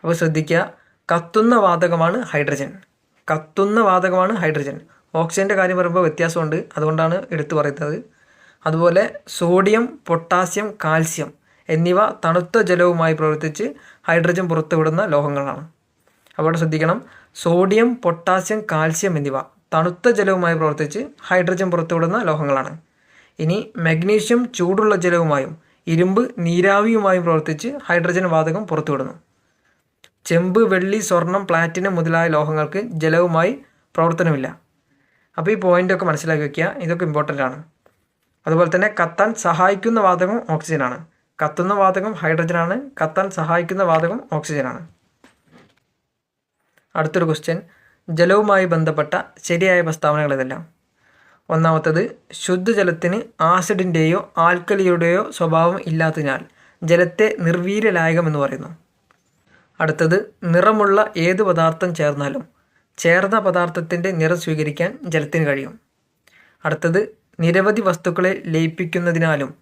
അപ്പോൾ ശ്രദ്ധിക്കുക കത്തുന്ന വാതകമാണ് ഹൈഡ്രജൻ. കത്തുന്ന വാതകമാണ് ഹൈഡ്രജൻ. ഓക്സിജന്റെ കാര്യം പറയുമ്പോൾ വ്യത്യാസമുണ്ട്. അതുകൊണ്ടാണ് എടുത്തു പറയുന്നത്. അതുപോലെ സോഡിയം പൊട്ടാസ്യം കാൽസ്യം എന്നിവ തണുത്ത ജലവുമായി പ്രവർത്തിച്ച് ഹൈഡ്രജൻ പുറത്തുവിടുന്ന ലോഹങ്ങളാണ്. അവിടെ ശ്രദ്ധിക്കണം സോഡിയം പൊട്ടാസ്യം കാൽസ്യം എന്നിവ തണുത്ത ജലവുമായി പ്രവർത്തിച്ച് ഹൈഡ്രജൻ പുറത്തുവിടുന്ന ലോഹങ്ങളാണ്. ഇനി മഗ്നീഷ്യം ചൂടുള്ള ജലവുമായും ഇരുമ്പ് നീരാവിയുമായും പ്രവർത്തിച്ച് ഹൈഡ്രജൻ വാതകം പുറത്തുവിടുന്നു. ചെമ്പ് വെള്ളി സ്വർണം പ്ലാറ്റിനം മുതലായ ലോഹങ്ങൾക്ക് ജലവുമായി പ്രവർത്തനമില്ല. അപ്പോൾ ഈ പോയിന്റൊക്കെ മനസ്സിലാക്കി വയ്ക്കുക ഇതൊക്കെ ഇമ്പോർട്ടന്റ് ആണ്. അതുപോലെ തന്നെ കത്താൻ സഹായിക്കുന്ന വാതകം ഓക്സിജനാണ് കത്തുന്ന വാതകം ഹൈഡ്രജനാണ് കത്താൻ സഹായിക്കുന്ന വാതകം ഓക്സിജനാണ് അടുത്തൊരു ക്വസ്റ്റ്യൻ ജലവുമായി ബന്ധപ്പെട്ട ശരിയായ പ്രസ്താവനകൾ ഇതെല്ലാം. ഒന്നാമത്തത് ശുദ്ധജലത്തിന് ആസിഡിന്റെയോ ആൽക്കലിയുടെയോ സ്വഭാവം ഇല്ലാത്തതിനാൽ ജലത്തെ നിർവീര്യലായകം എന്ന് പറയുന്നു. അടുത്തത് നിറമുള്ള ഏത് പദാർത്ഥം ചേർന്നാലും ചേർന്ന പദാർത്ഥത്തിന്റെ നിറം സ്വീകരിക്കാൻ ജലത്തിന് കഴിയും. അടുത്തത് നിരവധി വസ്തുക്കളെ ലയിപ്പിക്കുന്നതിനാലും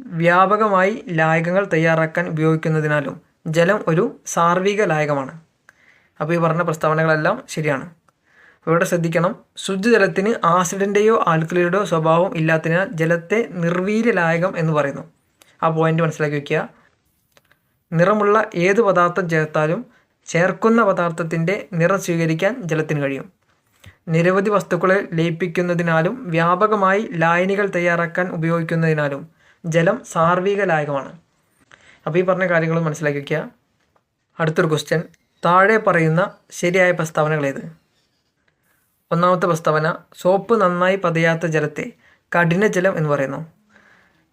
വ്യാപകമായി ലായകങ്ങൾ തയ്യാറാക്കാൻ ഉപയോഗിക്കുന്നതിനാലും ജലം ഒരു സാർവിക ലായകമാണ് അപ്പോൾ ഈ പറഞ്ഞ പ്രസ്താവനകളെല്ലാം ശരിയാണ്. ഇവിടെ ശ്രദ്ധിക്കണം. ശുദ്ധജലത്തിന് ആസിഡിന്റെയോ ആൽക്കലിയുടെയോ സ്വഭാവം ഇല്ലാത്തതിനാൽ ജലത്തെ നിർവീര്യലായകം എന്ന് പറയുന്നു. ആ പോയിന്റ് മനസ്സിലാക്കി വയ്ക്കുക നിറമുള്ള ഏത് പദാർത്ഥം ചേർത്താലും ചേർക്കുന്ന പദാർത്ഥത്തിന്റെ നിറം സ്വീകരിക്കാൻ ജലത്തിന് കഴിയും. നിരവധി വസ്തുക്കളെ ലയിപ്പിക്കുന്നതിനാലും വ്യാപകമായി ലായനികൾ തയ്യാറാക്കാൻ ഉപയോഗിക്കുന്നതിനാലും ജലം സാർവിക ലായകമാണ്. അപ്പോൾ ഈ പറഞ്ഞ കാര്യങ്ങൾ മനസ്സിലാക്കി വയ്ക്കുക അടുത്തൊരു ക്വസ്റ്റ്യൻ താഴെ പറയുന്ന ശരിയായ പ്രസ്താവനകൾ ഏത്? ഒന്നാമത്തെ പ്രസ്താവന സോപ്പ് നന്നായി പതയാത്ത ജലത്തെ കഠിന ജലം എന്ന് പറയുന്നു.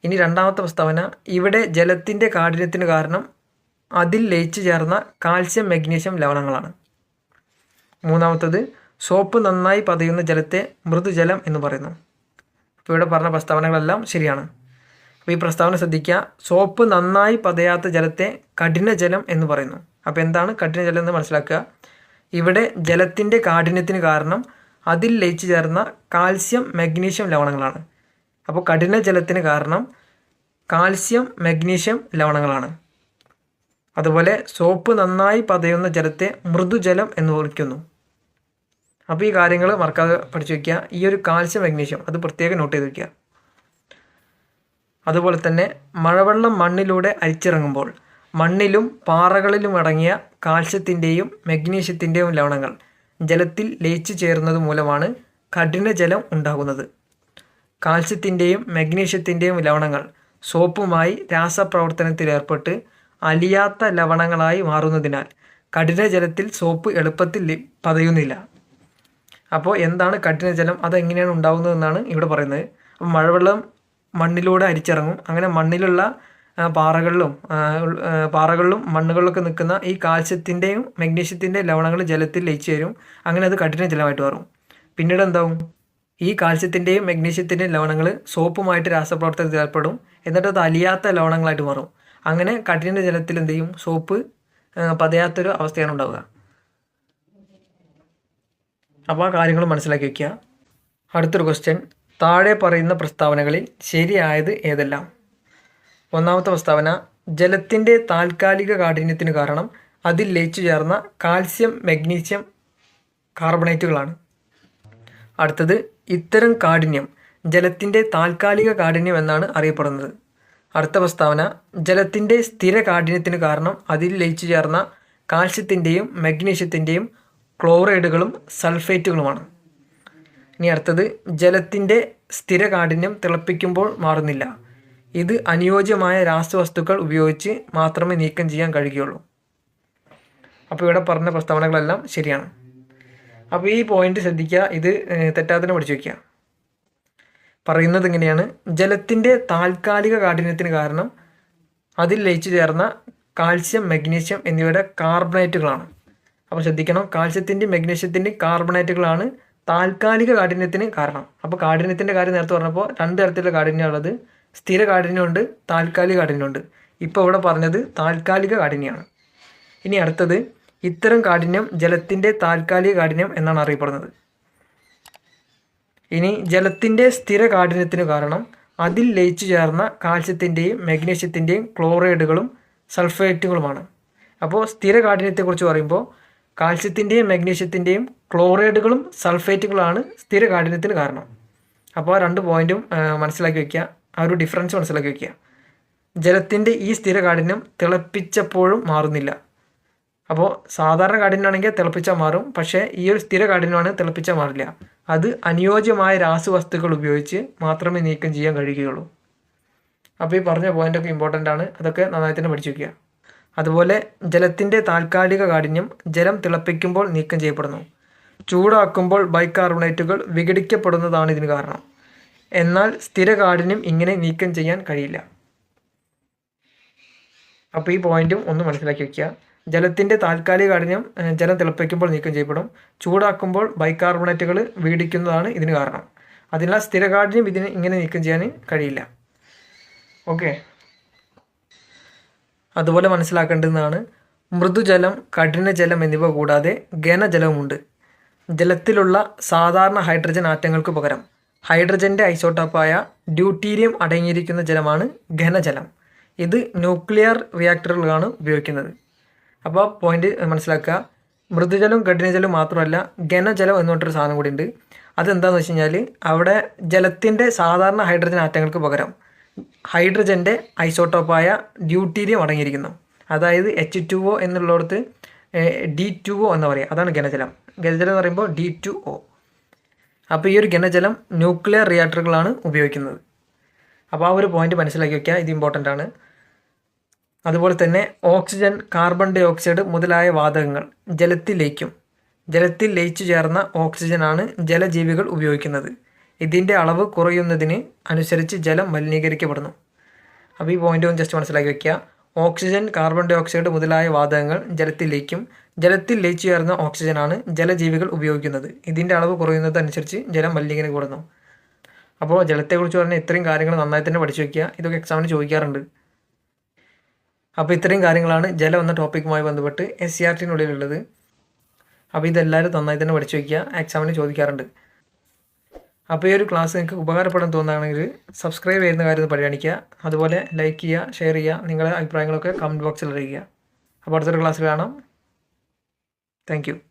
ഇനി രണ്ടാമത്തെ പ്രസ്താവന ഇവിടെ ജലത്തിന്റെ കാഠിന്യത്തിന് കാരണം അതിൽ ലയിച്ചു ചേർന്ന കാൽസ്യം മഗ്നീഷ്യം ലവണങ്ങളാണ്. മൂന്നാമത്തത് സോപ്പ് നന്നായി പതയുന്ന ജലത്തെ മൃദുജലം എന്ന് പറയുന്നു. അപ്പോൾ ഇവിടെ പറഞ്ഞ പ്രസ്താവനകളെല്ലാം ശരിയാണ്. അപ്പോൾ ഈ പ്രസ്താവന ശ്രദ്ധിക്കുക സോപ്പ് നന്നായി പതയാത്ത ജലത്തെ കഠിന ജലം എന്ന് പറയുന്നു. അപ്പോൾ എന്താണ് കഠിന ജലം എന്ന് മനസ്സിലാക്കുക? ഇവിടെ ജലത്തിന്റെ കാഠിന്യത്തിന് കാരണം അതിൽ ലയിച്ചു ചേർന്ന കാൽസ്യം മഗ്നീഷ്യം ലവണങ്ങളാണ്. അപ്പോൾ കഠിന ജലത്തിന് കാരണം കാൽസ്യം മഗ്നീഷ്യം ലവണങ്ങളാണ്. അതുപോലെ സോപ്പ് നന്നായി പതയുന്ന ജലത്തെ മൃദുജലം എന്ന് വിളിക്കുന്നു. അപ്പോൾ ഈ കാര്യങ്ങൾ മറക്കാതെ പഠിച്ചു വയ്ക്കുക. ഈ ഒരു കാൽസ്യം മഗ്നീഷ്യം അത് പ്രത്യേകം നോട്ട് ചെയ്ത് വയ്ക്കുക. അതുപോലെ തന്നെ മഴവെള്ളം മണ്ണിലൂടെ അരിച്ചിറങ്ങുമ്പോൾ മണ്ണിലും പാറകളിലും അടങ്ങിയ കാൽസ്യത്തിന്റെയും മഗ്നീഷ്യത്തിന്റെയും ലവണങ്ങൾ ജലത്തിൽ ലയിച്ചു ചേരുന്നത് മൂലമാണ് കഠിനജലം ഉണ്ടാകുന്നത്. കാൽസ്യത്തിന്റെയും മഗ്നീഷ്യത്തിന്റെയും ലവണങ്ങൾ സോപ്പുമായി രാസപ്രവർത്തനത്തിലേർപ്പെട്ട് അലിയാത്ത ലവണങ്ങളായി മാറുന്നതിനാൽ കഠിനജലത്തിൽ സോപ്പ് എളുപ്പത്തിൽ പതയുന്നില്ല. അപ്പോൾ എന്താണ് കഠിനജലം? അതെങ്ങനെയാണ് ഉണ്ടാകുന്നതെന്നാണ് ഇവിടെ പറയുന്നത്. മഴവെള്ളം മണ്ണിലൂടെ അരിച്ചിറങ്ങും. അങ്ങനെ മണ്ണിലുള്ള പാറകളിലും പാറകളിലും മണ്ണുകളിലൊക്കെ നിൽക്കുന്ന ഈ കാൽസ്യത്തിന്റെയും മഗ്നീഷ്യത്തിന്റെയും ലവണങ്ങൾ ജലത്തിൽ ലയിച്ചു ചേരും അങ്ങനെ അത് കഠിന ജലമായിട്ട് മാറും. പിന്നീട് എന്താവും? ഈ കാൽസ്യത്തിന്റെയും മഗ്നീഷ്യത്തിന്റെയും ലവണങ്ങൾ സോപ്പുമായിട്ട് രാസപ്രവർത്തനത്തിൽ ഏർപ്പെടും. എന്നിട്ട് അത് അലിയാത്ത ലവണങ്ങളായിട്ട് മാറും. അങ്ങനെ കഠിന ജലത്തിൽ എന്ത് ചെയ്യും? സോപ്പ് പതയാത്തൊരു അവസ്ഥയാണ് ഉണ്ടാവുക. അപ്പോൾ ആ കാര്യങ്ങൾ മനസ്സിലാക്കി വയ്ക്കുക. അടുത്തൊരു ക്വസ്റ്റ്യൻ താഴെ പറയുന്ന പ്രസ്താവനകളിൽ ശരിയായത് ഏതെല്ലാം? ഒന്നാമത്തെ പ്രസ്താവന ജലത്തിന്റെ താൽക്കാലിക കാഠിന്യത്തിന് കാരണം അതിൽ ലയിച്ചു ചേർന്ന കാൽസ്യം മഗ്നീഷ്യം കാർബണേറ്റുകളാണ്. അടുത്തത് ഇത്തരം കാഠിന്യം ജലത്തിന്റെ താൽക്കാലിക കാഠിന്യം എന്നാണ് അറിയപ്പെടുന്നത്. അടുത്ത പ്രസ്താവന ജലത്തിന്റെ സ്ഥിര കാഠിന്യത്തിന് കാരണം അതിൽ ലയിച്ചു ചേർന്ന കാൽസ്യത്തിന്റെയും മഗ്നീഷ്യത്തിന്റെയും ക്ലോറൈഡുകളും സൾഫേറ്റുകളുമാണ്. ഇനി അടുത്തത് ജലത്തിന്റെ സ്ഥിര കാഠിന്യം തിളപ്പിക്കുമ്പോൾ മാറുന്നില്ല. ഇത് അനുയോജ്യമായ രാസവസ്തുക്കൾ ഉപയോഗിച്ച് മാത്രമേ നീക്കം ചെയ്യാൻ കഴിയുകയുള്ളൂ. അപ്പോൾ ഇവിടെ പറഞ്ഞ പ്രസ്താവനകളെല്ലാം ശരിയാണ്. അപ്പോൾ ഈ പോയിന്റ് ശ്രദ്ധിക്കുക ഇത് ഏഹ്, തെറ്റാതെ പഠിച്ചു വയ്ക്കുക പറയുന്നത് ഇങ്ങനെയാണ്. ജലത്തിന്റെ താൽക്കാലിക കാഠിന്യത്തിന് കാരണം അതിൽ ലയിച്ചു ചേർന്ന കാൽസ്യം മഗ്നീഷ്യം എന്നിവയുടെ കാർബണേറ്റുകളാണ്. അപ്പോൾ ശ്രദ്ധിക്കണം കാൽസ്യത്തിന്റെയും മഗ്നീഷ്യത്തിന്റെയും കാർബണേറ്റുകളാണ് താൽക്കാലിക കാഠിന്യത്തിന് കാരണം. അപ്പോൾ കാഠിന്യത്തിന്റെ കാര്യം നേരത്തെ പറഞ്ഞപ്പോൾ രണ്ട് തരത്തിലുള്ള കാഠിന്യമുള്ളത് സ്ഥിര കാഠിന്യമുണ്ട് താൽക്കാലിക കാഠിന്യമുണ്ട്. ഇപ്പോൾ ഇവിടെ പറഞ്ഞത് താൽക്കാലിക കാഠിന്യമാണ് ഇനി അടുത്തത് ഇത്തരം കാഠിന്യം ജലത്തിന്റെ താൽക്കാലിക കാഠിന്യം എന്നാണ് അറിയപ്പെടുന്നത്. ഇനി ജലത്തിന്റെ സ്ഥിര കാഠിന്യത്തിന് കാരണം അതിൽ ലയിച്ചു ചേർന്ന കാൽസ്യത്തിന്റെയും മഗ്നീഷ്യത്തിന്റെയും ക്ലോറൈഡുകളും സൾഫേറ്റുകളുമാണ്. അപ്പോൾ സ്ഥിര കാഠിന്യത്തെക്കുറിച്ച് പറയുമ്പോൾ കാൽസ്യത്തിന്റെയും മഗ്നീഷ്യത്തിന്റെയും ക്ലോറൈഡുകളും സൾഫേറ്റുകളാണ് സ്ഥിര കാഠിന്യത്തിന് കാരണം. അപ്പോൾ രണ്ട് പോയിന്റും മനസ്സിലാക്കി വെക്കുക. ആ ഒരു ഡിഫറൻസ് മനസ്സിലാക്കി വയ്ക്കുക ജലത്തിന്റെ ഈ സ്ഥിര കാഠിന്യം തിളപ്പിച്ചപ്പോഴും മാറുന്നില്ല. അപ്പോൾ സാധാരണ കാഠിന്യമാണെങ്കിൽ തിളപ്പിച്ചാൽ മാറും പക്ഷേ ഈ ഒരു സ്ഥിര കാഠിന്യമാണ് തിളപ്പിച്ചാൽ മാറില്ല. അത് അനുയോജ്യമായ രാസവസ്തുക്കൾ ഉപയോഗിച്ച് മാത്രമേ നീക്കം ചെയ്യാൻ കഴിയുകയുള്ളൂ. അപ്പോൾ ഈ പറഞ്ഞ പോയിന്റൊക്കെ ഇമ്പോർട്ടന്റ് ആണ്. അതൊക്കെ നന്നായി തന്നെ പഠിച്ചു വയ്ക്കുക അതുപോലെ ജലത്തിന്റെ താൽക്കാലിക കാഠിന്യം ജലം തിളപ്പിക്കുമ്പോൾ നീക്കം ചെയ്യപ്പെടുന്നു. ചൂടാക്കുമ്പോൾ ബൈക്കാർബണേറ്റുകൾ വിഘടിക്കപ്പെടുന്നതാണ് ഇതിന് കാരണം. എന്നാൽ സ്ഥിര കാഠിന്യം ഇങ്ങനെ നീക്കം ചെയ്യാൻ കഴിയില്ല. അപ്പോൾ ഈ പോയിന്റും ഒന്ന് മനസ്സിലാക്കി വെക്കുക. ജലത്തിന്റെ താൽക്കാലിക കാഠിന്യം ജലം തിളപ്പിക്കുമ്പോൾ നീക്കം ചെയ്യപ്പെടും. ചൂടാക്കുമ്പോൾ ബൈകാർബണേറ്റുകൾ വീടിക്കുന്നതാണ് ഇതിന് കാരണം. അതിനാൽ സ്ഥിര കാഠിന്യം ഇതിന് ഇങ്ങനെ നീക്കം ചെയ്യാൻ കഴിയില്ല. ഓക്കെ. അതുപോലെ മനസ്സിലാക്കേണ്ടതാണ് മൃദുജലം കഠിനജലം എന്നിവ കൂടാതെ ഘനജലവുമുണ്ട്. ജലത്തിലുള്ള സാധാരണ ഹൈഡ്രജൻ ആറ്റങ്ങൾക്ക് പകരം. ഹൈഡ്രജന്റെ ഐസോട്ടോപ്പായ ഡ്യൂട്ടീരിയം അടങ്ങിയിരിക്കുന്ന ജലമാണ് ഘനജലം. ഇത് ന്യൂക്ലിയർ റിയാക്ടറുകളാണ് ഉപയോഗിക്കുന്നത്. അപ്പോൾ പോയിന്റ് മനസ്സിലാക്കുക. മൃദുജലം കഠിനജലം മാത്രമല്ല ഘനജലം എന്ന് പറഞ്ഞൊരു സാധനം കൂടി ഉണ്ട് അതെന്താണെന്ന് വെച്ച് കഴിഞ്ഞാൽ അവിടെ ജലത്തിന്റെ സാധാരണ ഹൈഡ്രജൻ ആറ്റങ്ങൾക്ക് പകരം ഹൈഡ്രജന്റെ ഐസോട്ടോപ്പായ ഡ്യൂട്ടീരിയം അടങ്ങിയിരിക്കുന്നു. അതായത് എച്ച് ടു ഒ എന്നുള്ളിടത്ത് ഡി ടു ഒ എന്ന് പറയുക അതാണ് ഘനജലം. ഘനജലം എന്ന് പറയുമ്പോൾ ഡി ടു ഒ അപ്പോൾ ഈ ഒരു ഘനജലം ന്യൂക്ലിയർ റിയാക്ടറുകളാണ് ഉപയോഗിക്കുന്നത്. അപ്പോൾ ആ ഒരു പോയിന്റ് മനസ്സിലാക്കി വയ്ക്കുക ഇത് ഇമ്പോർട്ടന്റ് ആണ്. അതുപോലെ തന്നെ ഓക്സിജൻ കാർബൺ ഡൈ ഓക്സൈഡ് മുതലായ വാതകങ്ങൾ ജലത്തിൽ ലയിക്കും ജലത്തിൽ ലയിച്ചു ചേർന്ന ഓക്സിജനാണ് ജലജീവികൾ ഉപയോഗിക്കുന്നത്. ഇതിന്റെ അളവ് കുറയുന്നതിന് അനുസരിച്ച് ജലം മലിനീകരിക്കപ്പെടുന്നു. അപ്പോൾ ഈ പോയിന്റ് ഒന്ന് ജസ്റ്റ് മനസ്സിലാക്കി വയ്ക്കുക ഓക്സിജൻ കാർബൺ ഡൈ ഓക്സൈഡ് മുതലായ വാതകങ്ങൾ ജലത്തിൽ ലയിക്കും ജലത്തിൽ ലയിച്ചു ചേർന്ന ഓക്സിജനാണ് ജലജീവികൾ ഉപയോഗിക്കുന്നത്. ഇതിന്റെ അളവ് കുറയുന്നത് അനുസരിച്ച് ജലം മലിനീകരണം കൂടുന്നു അപ്പോൾ ജലത്തെക്കുറിച്ച് പറഞ്ഞ ഇത്രയും കാര്യങ്ങൾ നന്നായി തന്നെ പഠിച്ചു വയ്ക്കുക ഇതൊക്കെ എക്സാമിന് ചോദിക്കാറുണ്ട്. അപ്പോൾ ഇത്രയും കാര്യങ്ങളാണ് ജലം എന്ന ടോപ്പിക്കുമായി ബന്ധപ്പെട്ട് എസ് സി ആർ ടിനുള്ളിലുള്ളത് അപ്പോൾ ഇതെല്ലാവരും നന്നായി തന്നെ പഠിച്ചു വയ്ക്കുക എക്സാമിന് ചോദിക്കാറുണ്ട്. അപ്പോൾ ഈ ഒരു ക്ലാസ് നിങ്ങൾക്ക് ഉപകാരപ്പെടാൻ തോന്നുകയാണെങ്കിൽ സബ്സ്ക്രൈബ് ചെയ്യുന്ന കാര്യം പരിഗണിക്കുക. അതുപോലെ ലൈക്ക് ചെയ്യുക ഷെയർ ചെയ്യുക. നിങ്ങളുടെ അഭിപ്രായങ്ങളൊക്കെ കമന്റ് ബോക്സിൽ അറിയിക്കുക. അപ്പോൾ അടുത്തൊരു ക്ലാസ്സിൽ കാണാം. Thank you.